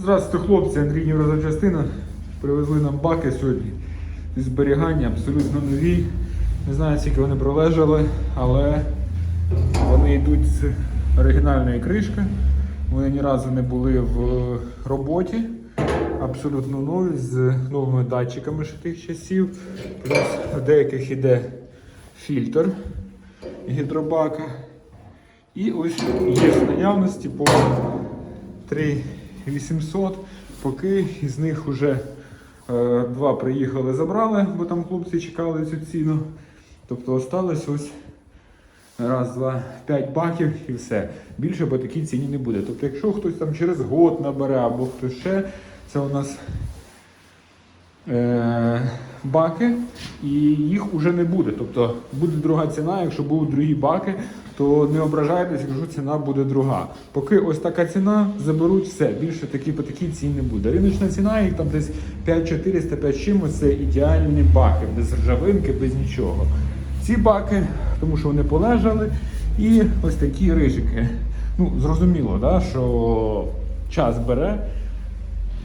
Здравствуйте, хлопці, Андрій Єврозапчастина. Привезли нам баки сьогодні зі зберігання, абсолютно нові. Не знаю, скільки вони пролежали, але вони йдуть з оригінальної кришки. Вони ні разу не були в роботі. Абсолютно нові, з новими датчиками ще тих часів. Плюс в деяких іде фільтр гідробака. І ось є в наявності по 3800, поки із них вже е, два приїхали, забрали, бо там хлопці чекали цю ціну. Тобто осталось ось раз, два, п'ять баків і все. Більше по такій ціні не буде. Тобто, якщо хтось там через год набере або хтось ще, це у нас е, баки, і їх вже не буде. Тобто буде друга ціна, якщо будуть другі баки, то не ображайтесь, якщо ціна буде друга. Поки ось така ціна, заберуть все. Більше такі по такій ціні не буде. Риночна ціна їх там десь 5400, 5 чимось, це ідеальні баки, без ржавинки, без нічого. Ці баки, тому що вони полежали, і ось такі рижики. Ну, зрозуміло, да, що час бере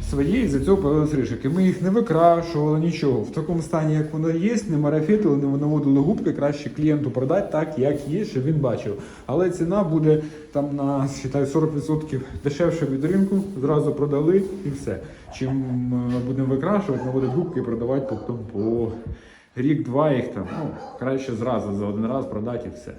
свої, і за цього появилися рижики. Ми їх не викрашували, нічого. В такому стані, як воно є, не марафетили, не наводили губки, краще клієнту продати так, як є, щоб він бачив. Але ціна буде там на вважаю, 40% дешевше від ринку, зразу продали і все. Чим е, будемо викрашувати, наводити губки і продавати потім по рік-два їх там. Ну, краще зразу за один раз продати і все.